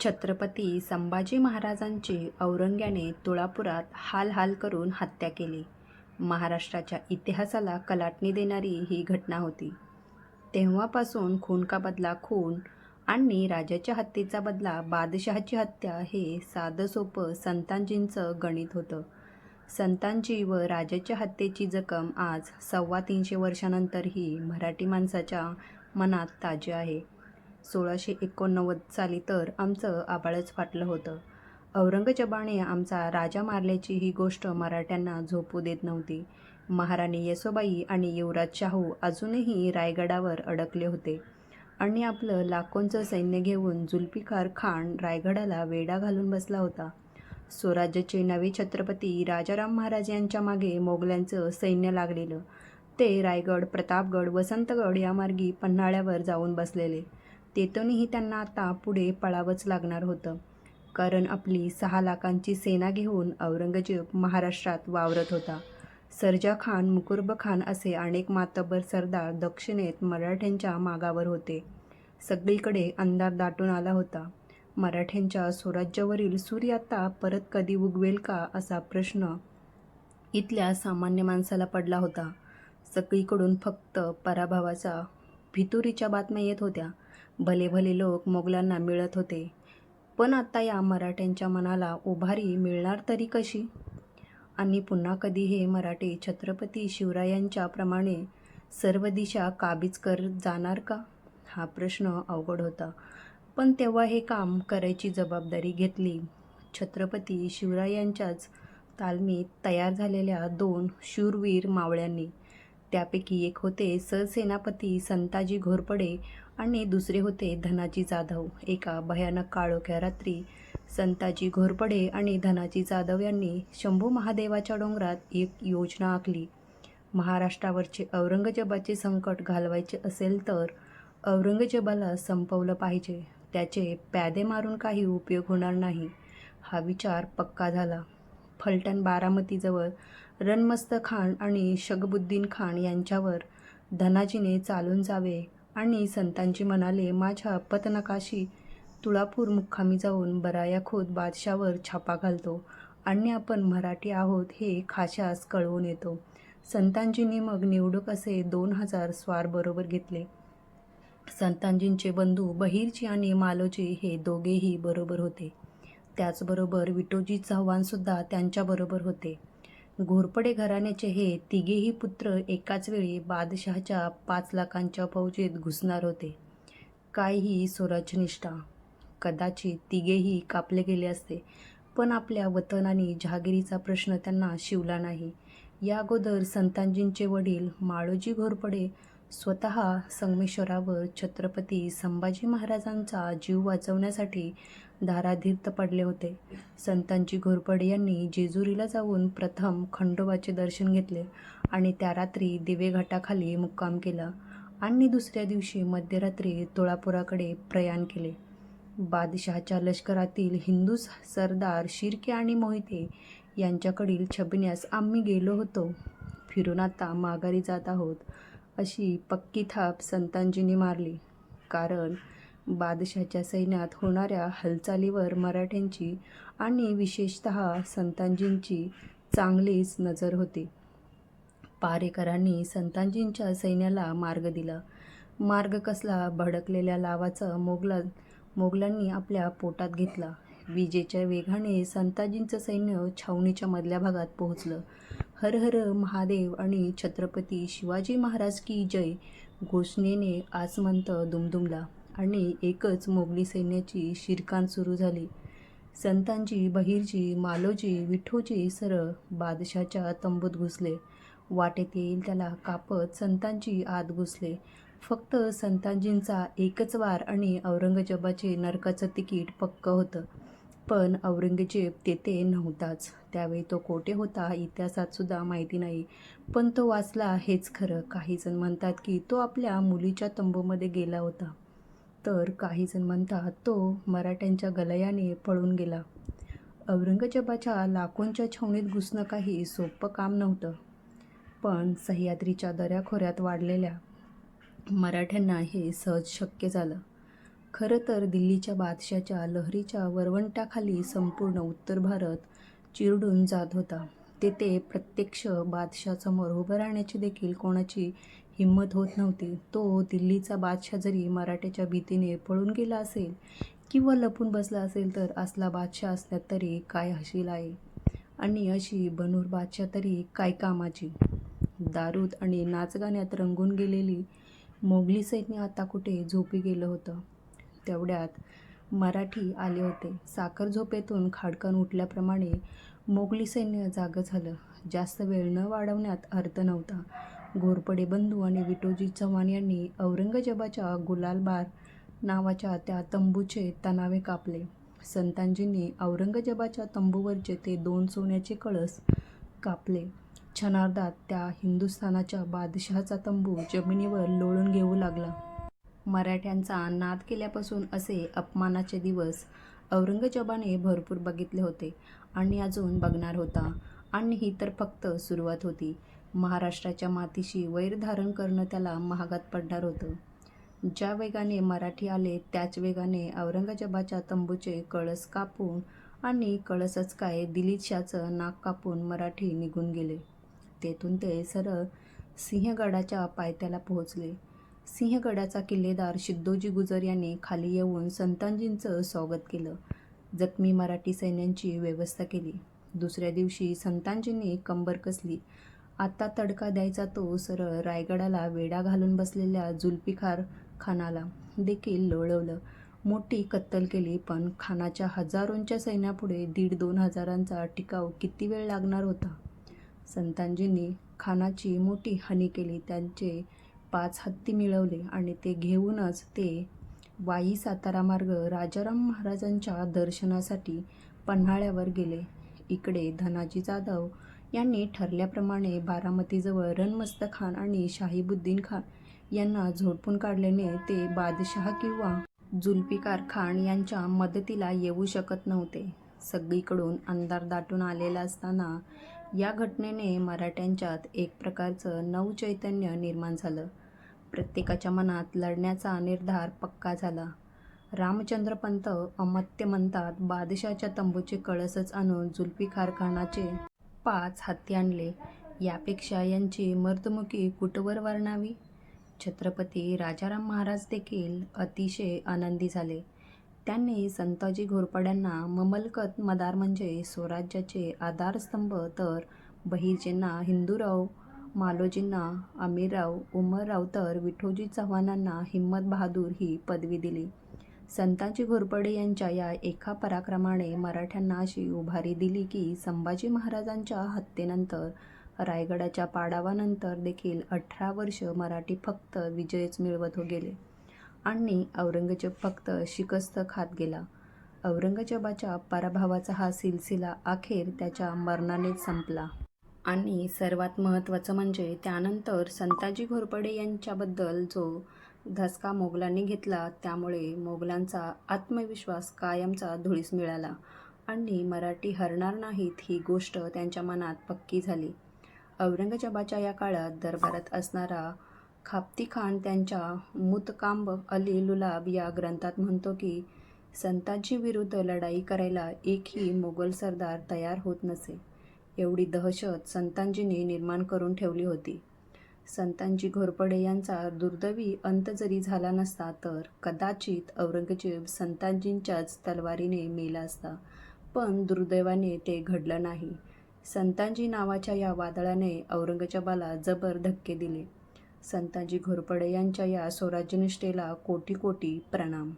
छत्रपती संभाजी महाराजांची औरंग्याने तुळापुरात हाल हाल करून हत्या केली. महाराष्ट्राच्या इतिहासाला कलाटणी देणारी ही घटना होती. तेव्हापासून खून का बदला खून आणि राजाच्या हत्येचा बदला बादशहाची हत्या हे साधं सोपं संतांजींचं गणित होतं. संतांची व राजाच्या हत्येची जखम आज सव्वा तीनशे वर्षानंतरही मराठी माणसाच्या मनात ताजी आहे. सोळाशे एकोणनव्वद साली तर आमचं आबाळच फाटलं होतं. औरंगजेबाने आमचा राजा मारल्याची ही गोष्ट मराठ्यांना झोपू देत नव्हती. महाराणी येसोबाई आणि युवराज शाहू अजूनही रायगडावर अडकले होते. आणि आपलं लाखोंचं सैन्य घेऊन जुल्फिकार खान रायगडाला वेढा घालून बसला होता. स्वराज्याचे नवे छत्रपती राजाराम महाराज यांच्या मागे मोगल्यांचं सैन्य लागलेलं. ते रायगड प्रतापगड वसंतगड या मार्गी पन्हाळ्यावर जाऊन बसलेले. तेथूनही त्यांना आता पुढे पळावंच लागणार होतं. कारण आपली सहा लाखांची सेना घेऊन औरंगजेब महाराष्ट्रात वावरत होता. सरजा खान मुकुर्ब खान असे अनेक मातबर सरदार दक्षिणेत मराठ्यांच्या मागावर होते. सगळीकडे अंधार दाटून आला होता. मराठ्यांच्या स्वराज्यावरील सूर्य आता परत कधी उगवेल का असा प्रश्न इथल्या सामान्य माणसाला पडला होता. सगळीकडून फक्त पराभवाचा भितुरीच्या बातम्या येत होत्या. भले भले लोक मोगलांना मिळत होते. पण आता या मराठ्यांच्या मनाला उभारी मिळणार तरी कशी? आणि पुन्हा कधी हे मराठे छत्रपती शिवरायांच्या प्रमाणे सर्व दिशा काबीज करत जाणार का? हा प्रश्न अवघड होता. पण तेव्हा हे काम करायची जबाबदारी घेतली. छत्रपती शिवरायांच्याच तालमीत तयार झालेल्या दोन शूरवीर मावळ्यांनी. त्यापैकी एक होते सरसेनापती संताजी घोरपडे आणि दुसरे होते धनाजी जाधव. एका भयानक काळोख्या रात्री संताजी घोरपडे आणि धनाजी जाधव यांनी शंभू महादेवाच्या डोंगरात एक योजना आखली. महाराष्ट्रावरचे औरंगजेबाचे संकट घालवायचे असेल तर औरंगजेबाला संपवलं पाहिजे. त्याचे प्यादे मारून काही उपयोग होणार नाही. हा विचार पक्का झाला. फलटण बारामतीजवळ रणमस्त खान आणि शगबुद्दीन खान यांच्यावर धनाजीने चालून जावे आणि संतांची म्हणाले माझ्या पतनकाशी तुळापूर मुक्कामी जाऊन बराया खोद बादशावर छापा घालतो. आणि आपण मराठी आहोत हे खाशास कळवून येतो. संतांजींनी मग निवडूक असे दोन हजार स्वार बरोबर घेतले. संतांजींचे बंधू बहिरजी आणि मालोजी हे दोघेही बरोबर होते. त्याचबरोबर विटोजी चव्हाणसुद्धा त्यांच्याबरोबर होते. घोरपडे घराण्याचे हे तिघेही पुत्र एकाच वेळी बादशहाच्या पाच लाखांच्या फौजेत घुसणार होते. काय ही स्वराज्यनिष्ठा कदाचित तिघेही कापले गेले असते पण आपल्या वतन आणि जहागिरीचा प्रश्न त्यांना शिवला नाही. या अगोदर संतांजींचे वडील माळोजी घोरपडे स्वतः संगमेश्वरावर छत्रपती संभाजी महाराजांचा जीव वाचवण्यासाठी धाराधीर्त पडले होते. संतांची घोरपड यांनी जेजुरीला जाऊन प्रथम खंडोबाचे दर्शन घेतले आणि त्या रात्री दिवेघाटाखाली मुक्काम केला आणि दुसऱ्या दिवशी मध्यरात्री तुळापुराकडे प्रयाण केले. बादशहाच्या लष्करातील हिंदू सरदार शिर्के आणि मोहिते यांच्याकडील छबण्यास आम्ही गेलो होतो. फिरून आता माघारी जात आहोत अशी पक्की थाप संतांजींनी मारली. कारण बादशाच्या सैन्यात होणाऱ्या हालचालीवर मराठ्यांची आणि विशेषत संतांजींची चांगलीच नजर होती. पारेकरांनी संतांजींच्या सैन्याला मार्ग दिला. मार्ग कसला? भडकलेल्या लावाचा मोगला मोगलांनी आपल्या पोटात घेतला. विजेच्या वेगाने संताजींचं सैन्य छावणीच्या मधल्या भागात पोहोचलं. हर हर महादेव आणि छत्रपती शिवाजी महाराज की जय घोषणेने आसमंत दुमदुमला. आणि एकच मोगली सैन्याची शिरकान सुरू झाली. संतांजी बहिरजी मालोजी विठोजी सरळ बादशाच्या तंबूत घुसले. वाटेत येईल त्याला कापत संतांची आत घुसले. फक्त संतांजींचा एकच वार आणि औरंगजेबाचे नरकाचं तिकीट पक्क होतं. पण औरंगजेब तेथे नव्हताच. त्यावेळी तो कोठे होता इतिहासात सुद्धा माहिती नाही. पण तो वाचला हेच खरं. काहीजण म्हणतात की तो आपल्या मुलीच्या तंबूमध्ये गेला होता. तर काहीजण म्हणतात तो मराठ्यांच्या गलयाने पळून गेला. औरंगजेबाच्या लाखोंच्या छावणीत घुसणं काही सोपं काम नव्हतं. पण सह्याद्रीच्या दऱ्याखोऱ्यात वाढलेल्या मराठ्यांना हे सहज शक्य झालं. खरं तर दिल्लीच्या बादशाच्या लहरीच्या वरवंटाखाली संपूर्ण उत्तर भारत चिरडून जात होता. तेथे प्रत्यक्ष बादशासमोर उभं राहण्याची देखील कोणाची हिंमत होत नव्हती. तो दिल्लीचा बादशाह जरी मराठ्याच्या भीतीने पळून गेला असेल किंवा लपून बसला असेल तर असला बादशाह असल्यात तरी काय हशील आहे आणि अशी बनूर बादशाह तरी काय कामाची? दारूत आणि नाचगाण्यात रंगून गेलेली मोगली सैन्य आता कुठे झोपी गेलं होतं? तेवढ्यात मराठी आले होते. साखर झोपेतून खाडकन उठल्याप्रमाणे मोगली सैन्य जागं झालं. जास्त वेळ न वाढवण्यात अर्थ नव्हता. घोरपडे बंधू आणि विटोजी चव्हाण यांनी औरंगजेबाच्या गुलालबार नावाच्या त्या तंबूचे तणावे कापले. संतांजींनी औरंगजेबाच्या तंबूवरचे ते दोन सोन्याचे कळस कापले. क्षणार्धात त्या हिंदुस्थानाच्या बादशहाचा तंबू जमिनीवर लोळून घेऊ लागला. मराठ्यांचा नाद केल्यापासून असे अपमानाचे दिवस औरंगजेबाने भरपूर बघितले होते आणि अजून बघणार होता. आणि ही तर फक्त सुरुवात होती. महाराष्ट्राच्या मातीशी वैर धारण करणं त्याला महागात पडणार होतं. ज्या वेगाने मराठी आले त्याच वेगाने औरंगजेबाच्या तंबूचे कळस कापून आणि कळसच काय दिलीशाचं नाक कापून मराठी निघून गेले. तेथून ते सरळ सिंहगडाच्या पायथ्याला पोहोचले. सिंहगडाचा किल्लेदार शिद्धोजी गुजर यांनी खाली येऊन संतांजींचं स्वागत केलं. जखमी मराठी सैन्यांची व्यवस्था केली. दुसऱ्या दिवशी संतांजींनी कंबर कसली आत्ता तडका द्यायचा तो सरळ रायगडाला वेडा घालून बसलेल्या जुल्फिकार खानाला देखील लोळवलं. मोठी कत्तल केली पण खानाच्या हजारोंच्या सैन्यापुढे दीड दोन हजारांचा टिकाव किती वेळ लागणार होता? संतांजींनी खानाची मोठी हानी केली त्यांचे पाच हत्ती मिळवले आणि ते घेऊनच ते वाई सातारा मार्ग राजाराम महाराजांच्या दर्शनासाठी पन्हाळ्यावर गेले. इकडे धनाजी जाधव यांनी ठरल्याप्रमाणे बारामतीजवळ रणमस्त खान आणि शाहिबुद्दीन खान यांना झोडपून काढल्याने ते बादशहा किंवा जुल्फिकार खान यांच्या मदतीला येऊ शकत नव्हते. सगळीकडून अंधार दाटून आलेला असताना या घटनेने मराठ्यांच्यात एक प्रकारचं नवचैतन्य निर्माण झालं. प्रत्येकाच्या मनात लढण्याचा निर्धार पक्का झाला. रामचंद्रपंत अमत्य म्हणतात बादशाच्या तंबूचे कळसच आणून जुल्फिकार खानाचे पाच हत्ती आणले. यापेक्षा यांची मर्दमुखी कुटवर वर्णावी. छत्रपती राजाराम महाराज देखील अतिशय आनंदी झाले. त्यांनी संताजी घोरपड्यांना ममलकत मदार म्हणजे स्वराज्याचे आधारस्तंभ तर बहिर्जींना हिंदूराव मालोजींना अमीरराव उमरराव तर विठोजी चव्हाणांना हिम्मत बहादूर ही पदवी दिली. संताजी घोरपडे यांच्या या एका पराक्रमाने मराठ्यांना अशी उभारी दिली की संभाजी महाराजांच्या हत्येनंतर रायगडाच्या पाडावानंतर देखील अठरा वर्ष मराठी फक्त विजयच मिळवत हो गेले आणि औरंगजेब फक्त शिकस्त खात गेला. औरंगजेबाच्या पराभवाचा हा सिलसिला अखेर त्याच्या मरणानेच संपला. आणि सर्वात महत्त्वाचं म्हणजे त्यानंतर संताजी घोरपडे यांच्याबद्दल जो धसका मोगलांनी घेतला त्यामुळे मोगलांचा आत्मविश्वास कायमचा धुळीस मिळाला आणि मराठी हरणार नाहीत ही गोष्ट त्यांच्या मनात पक्की झाली. औरंगजेबाच्या या काळात दरबारात असणारा खाप्ती खान त्यांच्या मुतकांब अली लुलाब या ग्रंथात म्हणतो की संताजी विरुद्ध लढाई करायला एकही मोगल सरदार तयार होत नसे. एवढी दहशत संतांजींनी निर्माण करून ठेवली होती. संतांजी घोरपडे यांचा दुर्दैवी अंत जरी झाला नसता तर कदाचित औरंगजेब संतांजींच्याच तलवारीने मेला असता. पण दुर्दैवाने ते घडलं नाही. संतांजी नावाच्या या वादळाने औरंगजेबाला जबर धक्के दिले. संताजी घोरपडे यांच्या या स्वराज्यनिष्ठेला कोटी कोटी प्रणाम.